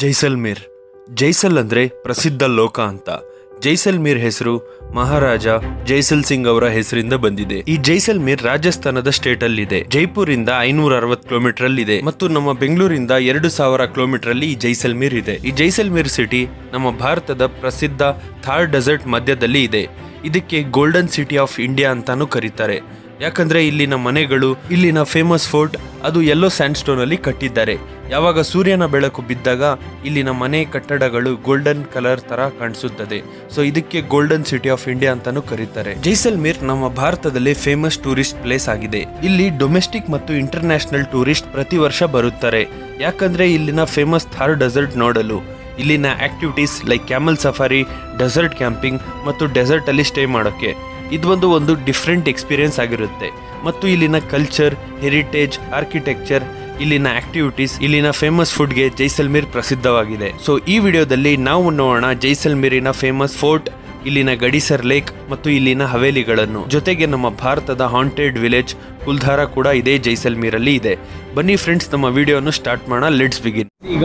ಜೈಸಲ್ಮೇರ್. ಜೈಸಲ್ ಅಂದ್ರೆ ಪ್ರಸಿದ್ಧ ಲೋಕ ಅಂತ. ಜೈಸಲ್ಮೀರ್ ಹೆಸರು ಮಹಾರಾಜ ಜೈಸಲ್ ಸಿಂಗ್ ಅವರ ಹೆಸರಿಂದ ಬಂದಿದೆ. ಈ ಜೈಸಲ್ಮೇರ್ ರಾಜಸ್ಥಾನದ ಸ್ಟೇಟ್ ಅಲ್ಲಿದೆ ಜೈಪುರ್ ಇಂದ ಐನೂರ ಅರವತ್ ಕಿಲೋಮೀಟರ್ ಅಲ್ಲಿ ಇದೆ ಮತ್ತು ನಮ್ಮ ಬೆಂಗಳೂರಿಂದ ಎರಡು ಸಾವಿರ ಕಿಲೋಮೀಟರ್ ಅಲ್ಲಿ ಈ ಜೈಸಲ್ಮೀರ್ ಇದೆ. ಈ ಜೈಸಲ್ಮೇರ್ ಸಿಟಿ ನಮ್ಮ ಭಾರತದ ಪ್ರಸಿದ್ಧ ಥಾರ್ ಡೆಸರ್ಟ್ ಮಧ್ಯದಲ್ಲಿ ಇದೆ. ಇದಕ್ಕೆ ಗೋಲ್ಡನ್ ಸಿಟಿ ಆಫ್ ಇಂಡಿಯಾ ಅಂತಾನು ಕರೀತಾರೆ. ಯಾಕಂದ್ರೆ ಇಲ್ಲಿನ ಮನೆಗಳು, ಇಲ್ಲಿನ ಫೇಮಸ್ ಫೋರ್ಟ್, ಅದು ಯೆಲ್ಲೋ ಸ್ಯಾಂಡ್ ಸ್ಟೋನ್ ಅಲ್ಲಿ ಕಟ್ಟಿದ್ದಾರೆ. ಯಾವಾಗ ಸೂರ್ಯನ ಬೆಳಕು ಬಿದ್ದಾಗ ಇಲ್ಲಿನ ಮನೆ ಕಟ್ಟಡಗಳು ಗೋಲ್ಡನ್ ಕಲರ್ ತರ ಕಾಣಿಸುತ್ತದೆ. ಸೊ ಇದಕ್ಕೆ ಗೋಲ್ಡನ್ ಸಿಟಿ ಆಫ್ ಇಂಡಿಯಾ ಅಂತಾನೂ ಕರೀತಾರೆ. ಜೈಸಲ್ಮೇರ್ ನಮ್ಮ ಭಾರತದಲ್ಲಿ ಫೇಮಸ್ ಟೂರಿಸ್ಟ್ ಪ್ಲೇಸ್ ಆಗಿದೆ. ಇಲ್ಲಿ ಡೊಮೆಸ್ಟಿಕ್ ಮತ್ತು ಇಂಟರ್ನ್ಯಾಷನಲ್ ಟೂರಿಸ್ಟ್ ಪ್ರತಿ ವರ್ಷ ಬರುತ್ತಾರೆ. ಯಾಕಂದ್ರೆ ಇಲ್ಲಿನ ಫೇಮಸ್ ಥಾರ್ ಡೆಸರ್ಟ್ ನೋಡಲು. ಇಲ್ಲಿನ activities like camel safari desert camping ಮತ್ತು ಡೆಸರ್ಟ್ ಅಲ್ಲಿ ಸ್ಟೇ ಮಾಡೋಕೆ ಇದೊಂದು ಒಂದು ಡಿಫ್ರೆಂಟ್ ಎಕ್ಸ್ಪೀರಿಯನ್ಸ್ ಆಗಿರುತ್ತೆ. ಮತ್ತು ಇಲ್ಲಿನ ಕಲ್ಚರ್ ಹೆರಿಟೇಜ್ ಆರ್ಕಿಟೆಕ್ಚರ್ ಇಲ್ಲಿನ ಆಕ್ಟಿವಿಟೀಸ್ ಇಲ್ಲಿನ ಫೇಮಸ್ ಫುಡ್ಗೆ ಜೈಸಲ್ಮೀರ್ ಪ್ರಸಿದ್ಧವಾಗಿದೆ. ಸೊ ಈ ವಿಡಿಯೋದಲ್ಲಿ ನಾವು ನೋಡೋಣ ಜೈಸಲ್ಮೇರಿನ ಫೇಮಸ್ ಫೋರ್ಟ್ ಇಲ್ಲಿನ ಗಡಿಸರ್ ಲೇಕ್ ಮತ್ತು ಇಲ್ಲಿನ ಹವೇಲಿಗಳನ್ನು. ಜೊತೆಗೆ ನಮ್ಮ ಭಾರತದ ಹಾಂಟೆಡ್ ವಿಲೇಜ್ ಕುಲ್ಧಾರ ಕೂಡ ಇದೇ ಜೈಸಲ್ಮೀರಲ್ಲಿ ಇದೆ. ಬನ್ನಿ ಫ್ರೆಂಡ್ಸ್ ನಮ್ಮ ವಿಡಿಯೋನು ಸ್ಟಾರ್ಟ್ ಮಾಡೋಣ. ಲೆಟ್ಸ್ ಬಿಗಿನ್ ಈಗ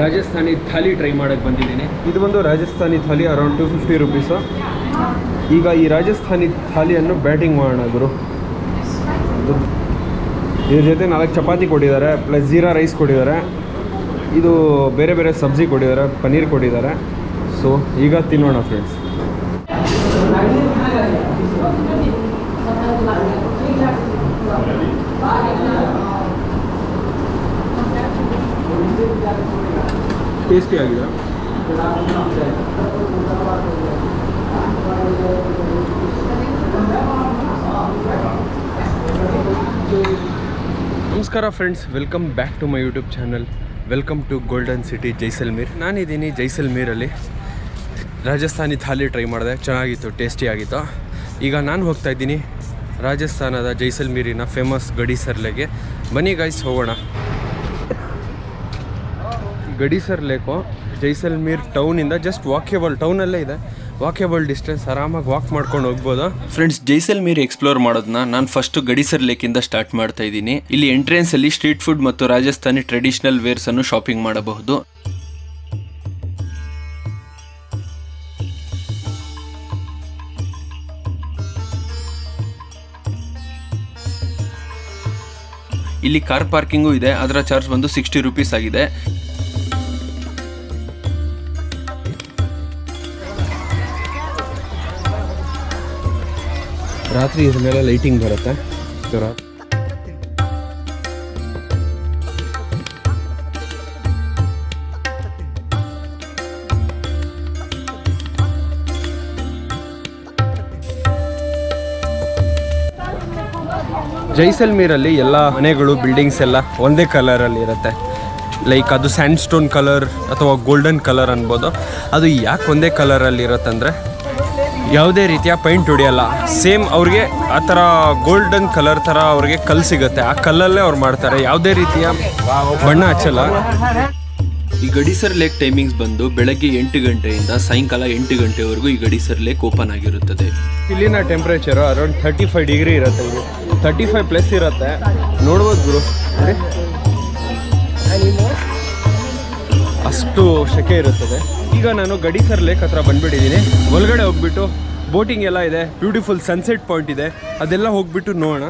ರಾಜಸ್ಥಾನಿ ಥಾಲಿ ಟ್ರೈ ಮಾಡಕ್ಕೆ ಬಂದಿದ್ದೀನಿ. ಇದು ಬಂದು Rajasthani thali around two fifty rupees ಈಗ ಈ ರಾಜಸ್ಥಾನಿ ಥಾಲಿಯನ್ನು ಬ್ಯಾಟಿಂಗ್ ಮಾಡೋಣ ಗುರು. ಇದ್ರ ಜೊತೆ ನಾಲ್ಕು ಚಪಾತಿ ಕೊಟ್ಟಿದ್ದಾರೆ ಪ್ಲಸ್ ಜೀರಾ ರೈಸ್ ಕೊಟ್ಟಿದ್ದಾರೆ. ಇದು ಬೇರೆ ಬೇರೆ ಸಬ್ಜಿ ಕೊಟ್ಟಿದ್ದಾರೆ, ಪನ್ನೀರ್ ಕೊಟ್ಟಿದ್ದಾರೆ. ಸೊ ಈಗ ತಿನ್ನೋಣ ಫ್ರೆಂಡ್ಸ್ ಟೇಸ್ಟಿ ಆಗಿದೆ. ನಮಸ್ಕಾರ friends welcome back to my YouTube channel welcome to golden city Jaisalmer ನಾನಿದ್ದೀನಿ ಜೈಸಲ್ಮೀರಲ್ಲಿ ರಾಜಸ್ಥಾನಿ ಥಾಲಿ ಟ್ರೈ ಮಾಡಿದೆ. ಚೆನ್ನಾಗಿತ್ತು ಟೇಸ್ಟಿ ಆಗಿತ್ತು. ಈಗ ನಾನು ಹೋಗ್ತಾ ಇದ್ದೀನಿ ರಾಜಸ್ಥಾನದ ಜೈಸಲ್ಮೀರಿನ ಫೇಮಸ್ ಗಡಿ ಸರ್ಲೆಗೆ. ಬನ್ನಿ ಗಾಯ್ಸ್ ಹೋಗೋಣ. ಗಡಿ ಲೇಕು ಜೈಸಲ್ಮೀರ್ ಟೌನಿಂದ ಜಸ್ಟ್ ವಾಕೇಬಲ್ ಟೌನಲ್ಲೇ ಇದೆ. ವಾಕ್ಯಬಲ್ ಡಿಸ್ಟೆನ್ಸ್ ಆರಾಮಾಗಿ ವಾಕ್ ಮಾಡ್ಕೊಂಡು ಹೋಗ್ಬೋದು? ಫ್ರೆಂಡ್ಸ್ ಜೈಸಲ್ಮೀರ್ ಎಕ್ಸ್ಪ್ಲೋರ್ ಮಾಡೋದನ್ನ ನಾನು ಫಸ್ಟ್ ಗಡಿಸರ್ ಲೇಕಿಂದ ಸ್ಟಾರ್ಟ್ ಮಾಡ್ತಾ ಇದ್ದೀನಿ. ಇಲ್ಲಿ ಎಂಟ್ರೆನ್ಸ್ ಅಲ್ಲಿ ಸ್ಟ್ರೀಟ್ ಫುಡ್ ಮತ್ತು ರಾಜಸ್ಥಾನಿ ಟ್ರೆಡಿಷನಲ್ ವೇರ್ಸ್ ಅನ್ನು ಶಾಪಿಂಗ್ ಮಾಡಬಹುದು. ಇಲ್ಲಿ ಕಾರ್ ಪಾರ್ಕಿಂಗು ಇದೆ, ಅದರ ಚಾರ್ಜ್ ಬಂದು ಸಿಕ್ಸ್ಟಿ ರುಪೀಸ್ ಆಗಿದೆ. ರಾತ್ರಿ ಇದ್ರ ಮೇಲೆ ಲೈಟಿಂಗ್ ಬರುತ್ತೆ. ಜ್ವರ ಜೈಸಲ್ಮೀರಲ್ಲಿ ಎಲ್ಲ ಮನೆಗಳು ಬಿಲ್ಡಿಂಗ್ಸ್ ಎಲ್ಲ ಒಂದೇ ಕಲರಲ್ಲಿ ಇರುತ್ತೆ. ಲೈಕ್ ಅದು ಸ್ಯಾಂಡ್ ಸ್ಟೋನ್ ಕಲರ್ ಅಥವಾ ಗೋಲ್ಡನ್ ಕಲರ್ ಅನ್ಬೋದು. ಅದು ಯಾಕೆ ಒಂದೇ ಕಲರಲ್ಲಿ ಇರುತ್ತಂದರೆ ಯಾವುದೇ ರೀತಿಯ ಪೈಂಟ್ ಹೊಡಿಯಲ್ಲ. ಸೇಮ್ ಅವ್ರಿಗೆ ಆ ಥರ ಗೋಲ್ಡನ್ ಕಲರ್ ಥರ ಅವ್ರಿಗೆ ಕಲ್ಲು ಸಿಗುತ್ತೆ. ಆ ಕಲ್ಲಲ್ಲೇ ಅವ್ರು ಮಾಡ್ತಾರೆ. ಯಾವುದೇ ರೀತಿಯ ಬಣ್ಣ ಹಚ್ಚಲ್ಲ. ಈ ಗಡಿಸರ್ ಲೇಕ್ ಟೈಮಿಂಗ್ಸ್ ಬಂದು ಬೆಳಗ್ಗೆ ಎಂಟು ಗಂಟೆಯಿಂದ ಸಾಯಂಕಾಲ ಎಂಟು ಗಂಟೆವರೆಗೂ ಈ ಗಡಿಸರ್ ಲೇಕ್ ಓಪನ್ ಆಗಿರುತ್ತದೆ. ಇಲ್ಲಿನ temperature around thirty five degree ಇರುತ್ತೆ ಗುರು. ತರ್ಟಿ ಫೈವ್ ಪ್ಲಸ್ ಇರುತ್ತೆ. ನೋಡ್ಬೋದು ಗುರು. ಅಷ್ಟು ಸೆಕೆ ಇರುತ್ತದೆ. ಈಗ ನಾನು ಗಡಿಸರ್ ಲೇಕ್ ಹತ್ರ ಬಂದ್ಬಿಟ್ಟಿದ್ದೀನಿ. ಒಳಗಡೆ ಹೋಗ್ಬಿಟ್ಟು ಬೋಟಿಂಗ್ ಎಲ್ಲ ಇದೆ. ಬ್ಯೂಟಿಫುಲ್ ಸನ್ಸೆಟ್ ಪಾಯಿಂಟ್ ಇದೆ. ಅದೆಲ್ಲ ಹೋಗ್ಬಿಟ್ಟು ನೋಡೋಣ.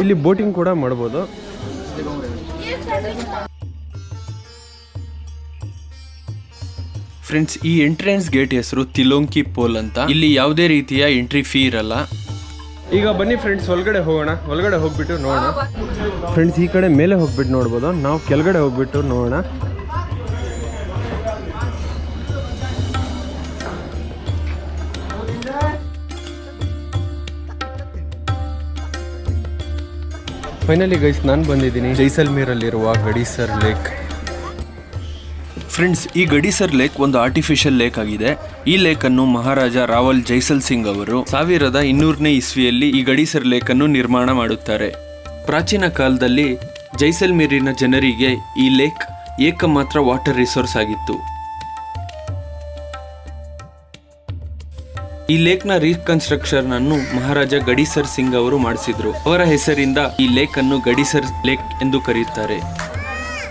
ಇಲ್ಲಿ ಬೋಟಿಂಗ್ ಕೂಡ Casquettes ಫ್ರೆಂಡ್ಸ್ ಈ ಎಂಟ್ರೆನ್ಸ್ ಗೇಟ್ ಹೆಸರು ತಿಲೋಂಕಿ ಪೋಲ್ ಅಂತ. ಇಲ್ಲಿ ಯಾವುದೇ ರೀತಿಯ ಎಂಟ್ರಿ ಫೀ ಇರಲ್ಲ. ಈಗ ಬನ್ನಿ ಫ್ರೆಂಡ್ಸ್ ಒಳಗಡೆ ಹೋಗೋಣ. ಒಳಗಡೆ ಹೋಗ್ಬಿಟ್ಟು ನೋಡೋಣ. ಫ್ರೆಂಡ್ಸ್ ಈ ಕಡೆ ಮೇಲೆ ಹೋಗ್ಬಿಟ್ಟು ನೋಡ್ಬೋದು. ನಾವು ಕೆಳಗಡೆ ಹೋಗ್ಬಿಟ್ಟು ನೋಡೋಣ. ಫೈನಲಿ ಗೈಸ್ ನಾನು ಬಂದಿದ್ದೀನಿ. ಜೈಸಲ್ಮೀರಲ್ಲಿರುವ ಗಡಿಸರ್ ಲೇಕ್. ಫ್ರೆಂಡ್ಸ್, ಈ ಗಡಿಸರ್ ಲೇಕ್ ಒಂದು ಆರ್ಟಿಫಿಷಿಯಲ್ ಲೇಕ್ ಆಗಿದೆ. ಈ ಲೇಕ್ ಅನ್ನು ಮಹಾರಾಜ ರಾವಲ್ ಜೈಸಲ್ ಸಿಂಗ್ ಅವರು ಸಾವಿರದ ಇನ್ನೂರನೇ ಇಸ್ವಿಯಲ್ಲಿ ಈ ಗಡಿಸರ್ ಲೇಕ್ ಅನ್ನು ನಿರ್ಮಾಣ ಮಾಡುತ್ತಾರೆ. ಪ್ರಾಚೀನ ಕಾಲದಲ್ಲಿ ಜೈಸಲ್ಮೇರಿನ ಜನರಿಗೆ ಈ ಲೇಕ್ ಏಕಮಾತ್ರ ವಾಟರ್ ರಿಸೋರ್ಸ್ ಆಗಿತ್ತು. ಈ ಲೇಕ್ನ ರೀಕನ್ಸ್ಟ್ರಕ್ಷನ್ ಅನ್ನು ಮಹಾರಾಜ ಗಡಿಸರ್ ಸಿಂಗ್ ಅವರು ಮಾಡಿಸಿದ್ರು. ಅವರ ಹೆಸರಿಂದ ಈ ಲೇಕ್ ಅನ್ನು ಗಡಿಸರ್ ಲೇಕ್ ಎಂದು ಕರೆಯುತ್ತಾರೆ.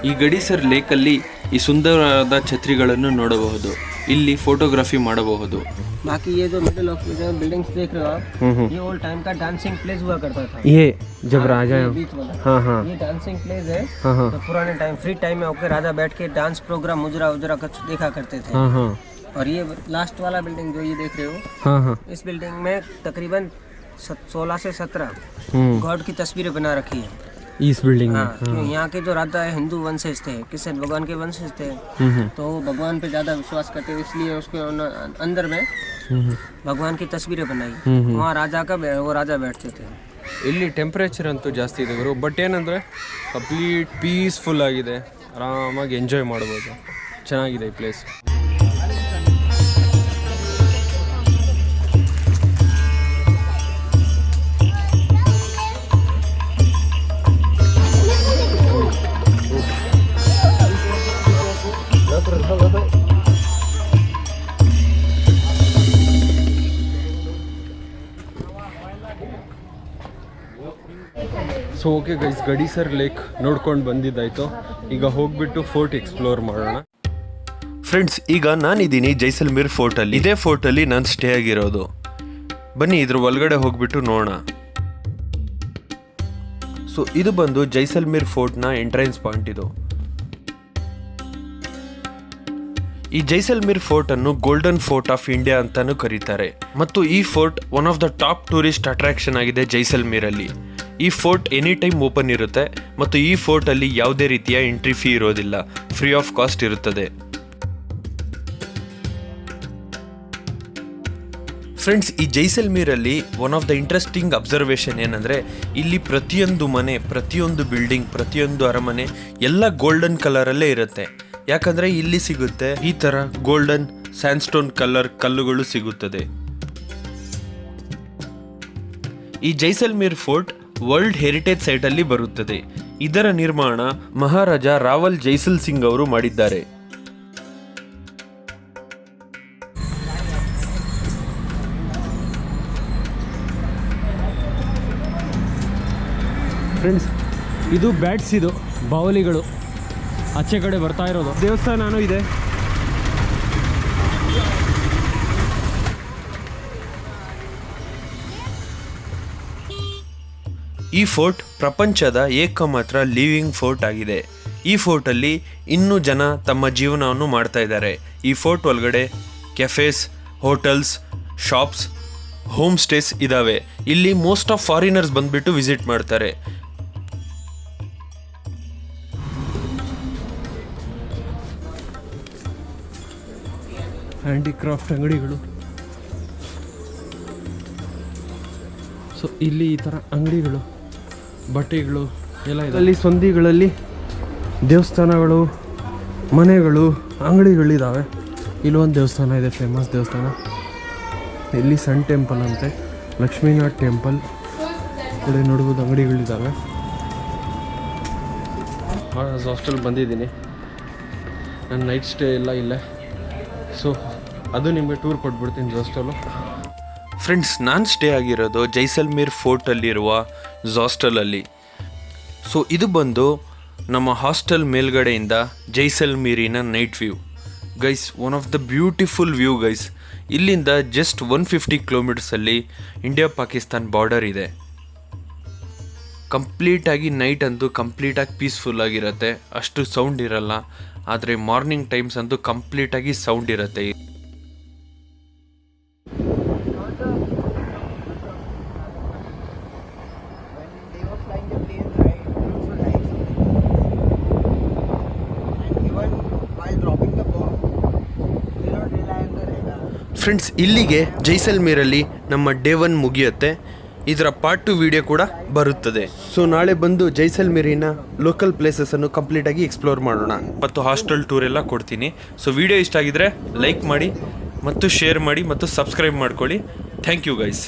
ಈ ಗಡಿಸರ್ ಲೇಕಲ್ಲಿ ಈ ಸುಂದರವಾದ ಛತ್ರಿಗಳನ್ನು ನೋಡಬಹುದು ಇಲ್ಲಿ ಫೋಟೋಗ್ರಫಿ ಮಾಡಬಹುದು बाकी ये जो मिडिल ऑफ बिल्डिंग्स देख रहे हो आप ये ओल्ड टाइम का डांसिंग प्लेस हुआ करता था ये जब राजा ये बीच वाला हाँ हाँ ये डांसिंग प्लेस है हाँ हाँ तो पुराने टाइम फ्री टाइम में होकर राजा बैठ के डांस प्रोग्राम मुजरा उजरा कुछ देखा करते थे हाँ हाँ और ये लास्ट वाला बिल्डिंग जो ये देख रहे हो हाँ हाँ इस बिल्डिंग में तकरीबन सोलह से सत्रह हम्म गॉड की तस्वीरें बना रखी है इस बिल्डिंग में हाँ क्यों यहाँ के जो राजा है हिंदू वंशज थे कृष्ण भगवान के वंशज थे हम्म हम्म तो वो भगवान पे ज़्यादा विश्वास करते थे इसलिए उसके उन- अंदर में हम्म भगवान की तस्वीरें बनाई हम्म वहाँ राजा का बै- वो राजा बैठते थे ಇಲ್ಲಿ ಟೆಂಪ್ರೇಚರ್ ಅಂತೂ ಜಾಸ್ತಿ ಇದೆ ಗುರು ಬಟ್ ಏನಂದರೆ ಕಂಪ್ಲೀಟ್ ಪೀಸ್ಫುಲ್ ಆಗಿದೆ ಆರಾಮಾಗಿ ಎಂಜಾಯ್ ಮಾಡ್ಬೋದು ಚೆನ್ನಾಗಿದೆ ಈ place so okay guys Gadisar lake ನೋಡ್ಕೊಂಡು ಬಂದಿದ್ದಾಯ್ತು. ಈಗ ಹೋಗ್ಬಿಟ್ಟು ಫೋರ್ಟ್ ಎಕ್ಸ್ಪ್ಲೋರ್ ಮಾಡೋಣ. ಫ್ರೆಂಡ್ಸ್ ಈಗ ನಾನಿದ್ದೀನಿ ಜೈಸಲ್ಮೀರ್ ಫೋರ್ಟ್ ಅಲ್ಲಿ. ಇದೇ ಫೋರ್ಟ್ ಅಲ್ಲಿ ನಾನು ಸ್ಟೇ ಆಗಿರೋದು. ಬನ್ನಿ, ಇದ್ರ ಒಳಗಡೆ ಹೋಗ್ಬಿಟ್ಟು ನೋಡೋಣ. ಸೊ ಇದು ಬಂದು ಜೈಸಲ್ಮೇರ್ ಫೋರ್ಟ್ನ ಎಂಟ್ರೆನ್ಸ್ ಪಾಯಿಂಟ್ ಇದು. ಈ ಜೈಸಲ್ಮೀರ್ ಫೋರ್ಟ್ ಅನ್ನು ಗೋಲ್ಡನ್ ಫೋರ್ಟ್ ಆಫ್ ಇಂಡಿಯಾ ಅಂತಾನೂ ಕರೀತಾರೆ. ಮತ್ತು ಈ fort one of the top tourist attraction ಆಗಿದೆ ಜೈಸಲ್ಮೀರಲ್ಲಿ ಈ ಫೋರ್ಟ್ ಎನಿ ಟೈಮ್ ಓಪನ್ ಇರುತ್ತೆ ಮತ್ತು ಈ ಫೋರ್ಟ್ ಅಲ್ಲಿ ಯಾವುದೇ ರೀತಿಯ ಎಂಟ್ರಿ ಫೀ ಇರೋದಿಲ್ಲ. ಫ್ರೀ ಆಫ್ ಕಾಸ್ಟ್ ಇರುತ್ತದೆ. ಫ್ರೆಂಡ್ಸ್, ಈ ಜೈಸಲ್ಮೀರಲ್ಲಿ one of the interesting observation ಏನಂದರೆ, ಇಲ್ಲಿ ಪ್ರತಿಯೊಂದು ಮನೆ, ಪ್ರತಿಯೊಂದು ಬಿಲ್ಡಿಂಗ್ ಪ್ರತಿಯೊಂದು ಅರಮನೆ ಎಲ್ಲ ಗೋಲ್ಡನ್ ಕಲರಲ್ಲೇ ಇರುತ್ತೆ. ಯಾಕಂದರೆ ಇಲ್ಲಿ ಸಿಗುತ್ತೆ ಈ ಥರ ಗೋಲ್ಡನ್ ಸ್ಯಾಂಡ್ಸ್ಟೋನ್ ಕಲರ್ ಕಲ್ಲುಗಳು ಸಿಗುತ್ತದೆ. ಈ ಜೈಸಲ್ಮೀರ್ ಫೋರ್ಟ್ ವರ್ಲ್ಡ್ ಹೆರಿಟೇಜ್ ಸೈಟಲ್ಲಿ ಬರುತ್ತದೆ. ಇದರ ನಿರ್ಮಾಣ ಮಹಾರಾಜ ರಾವಲ್ ಜೈಸಲ್ ಸಿಂಗ್ ಅವರು ಮಾಡಿದ್ದಾರೆ. ಫ್ರೆಂಡ್ಸ್ ಇದು ಬ್ಯಾಟ್ಸ್ ಇದು, ಬಾವಲಿಗಳು. ಆಚೆ ಕಡೆ ಬರ್ತಾ ಇರೋದು. ದೇವಸ್ಥಾನನೂ ಇದೆ. ಈ ಫೋರ್ಟ್ ಪ್ರಪಂಚದ ಏಕಮಾತ್ರ ಲಿವಿಂಗ್ ಫೋರ್ಟ್ ಆಗಿದೆ. ಈ ಫೋರ್ಟಲ್ಲಿ ಇನ್ನೂ ಜನ ತಮ್ಮ ಜೀವನವನ್ನು ಮಾಡ್ತಾ ಇದ್ದಾರೆ. ಈ ಫೋರ್ಟ್ ಒಳಗಡೆ cafes, hotels, shops home stays ಇದ್ದಾವೆ ಇಲ್ಲಿ ಮೋಸ್ಟ್ ಆಫ್ ಫಾರಿನರ್ಸ್ ಬಂದುಬಿಟ್ಟು ವಿಸಿಟ್ ಮಾಡ್ತಾರೆ. ಹ್ಯಾಂಡಿಕ್ರಾಫ್ಟ್ ಅಂಗಡಿಗಳು. ಸೊ ಇಲ್ಲಿ ಈ ಥರ ಅಂಗಡಿಗಳು. ಬಟ್ಟೆಗಳು ಎಲ್ಲ ಇದರಲ್ಲಿ ಅಲ್ಲಿ ಸಂಧಿಗಳಲ್ಲಿ ದೇವಸ್ಥಾನಗಳು ಮನೆಗಳು ಅಂಗಡಿಗಳಿದ್ದಾವೆ ಇಲ್ಲೊಂದು ದೇವಸ್ಥಾನ ಇದೆ ಫೇಮಸ್ ದೇವಸ್ಥಾನ. ಇಲ್ಲಿ ಸನ್ ಟೆಂಪಲ್ ಅಂತೆ ಲಕ್ಷ್ಮೀನಾಥ್ ಟೆಂಪಲ್ ಕಡೆ ನೋಡ್ಬೋದು ಅಂಗಡಿಗಳಿದ್ದಾವೆ ಹಾಸ್ಟೆಲ್ ಬಂದಿದ್ದೀನಿ. ನಾನು ನೈಟ್ ಸ್ಟೇ ಎಲ್ಲ ಇಲ್ಲೇ. ಸೊ ಅದು ನಿಮಗೆ ಟೂರ್ ಕೊಟ್ಬಿಡ್ತೀನಿ ಹಾಸ್ಟೆಲು ಫ್ರೆಂಡ್ಸ್ ನಾನು ಸ್ಟೇ ಆಗಿರೋದು ಜೈಸಲ್ಮೀರ್ ಫೋರ್ಟಲ್ಲಿರುವ ಜಾಸ್ಟಲಲ್ಲಿ ಸೊ ಇದು ಬಂದು ನಮ್ಮ ಹಾಸ್ಟೆಲ್ ಮೇಲ್ಗಡೆಯಿಂದ ಜೈಸಲ್ಮೇರಿನ night view guys one of the beautiful view guys ಇಲ್ಲಿಂದ ಜಸ್ಟ್ ಒನ್ ಫಿಫ್ಟಿ ಕಿಲೋಮೀಟರ್ಸಲ್ಲಿ ಇಂಡಿಯಾ ಪಾಕಿಸ್ತಾನ್ ಬಾರ್ಡರ್ ಇದೆ. ಕಂಪ್ಲೀಟಾಗಿ ನೈಟ್ ಅಂತೂ ಕಂಪ್ಲೀಟಾಗಿ ಪೀಸ್ಫುಲ್ ಆಗಿರುತ್ತೆ. ಅಷ್ಟು ಸೌಂಡ್ ಇರಲ್ಲ. ಆದರೆ ಮಾರ್ನಿಂಗ್ ಟೈಮ್ಸ್ ಅಂತೂ ಕಂಪ್ಲೀಟಾಗಿ ಸೌಂಡ್ ಇರುತ್ತೆ. ಫ್ರೆಂಡ್ಸ್ ಇಲ್ಲಿಗೆ ಜೈಸಲ್ಮೇರಲ್ಲಿ ನಮ್ಮ ಡೇ ಒನ್ ಮುಗಿಯುತ್ತೆ. ಇದರ ಪಾರ್ಟ್ ಟು ವಿಡಿಯೋ ಕೂಡ ಬರುತ್ತದೆ. ಸೊ ನಾಳೆ ಬಂದು ಜೈಸಲ್ಮೇರಿನ ಲೋಕಲ್ ಪ್ಲೇಸಸನ್ನು ಕಂಪ್ಲೀಟಾಗಿ ಎಕ್ಸ್ಪ್ಲೋರ್ ಮಾಡೋಣ. ಮತ್ತು ಹಾಸ್ಟೆಲ್ ಟೂರ್ ಎಲ್ಲ ಕೊಡ್ತೀನಿ. ಸೊ ವಿಡಿಯೋ ಇಷ್ಟ ಆಗಿದ್ರೆ ಲೈಕ್ ಮಾಡಿ, ಮತ್ತು ಶೇರ್ ಮಾಡಿ, ಮತ್ತು ಸಬ್ಸ್ಕ್ರೈಬ್ ಮಾಡ್ಕೊಳ್ಳಿ. Thank you guys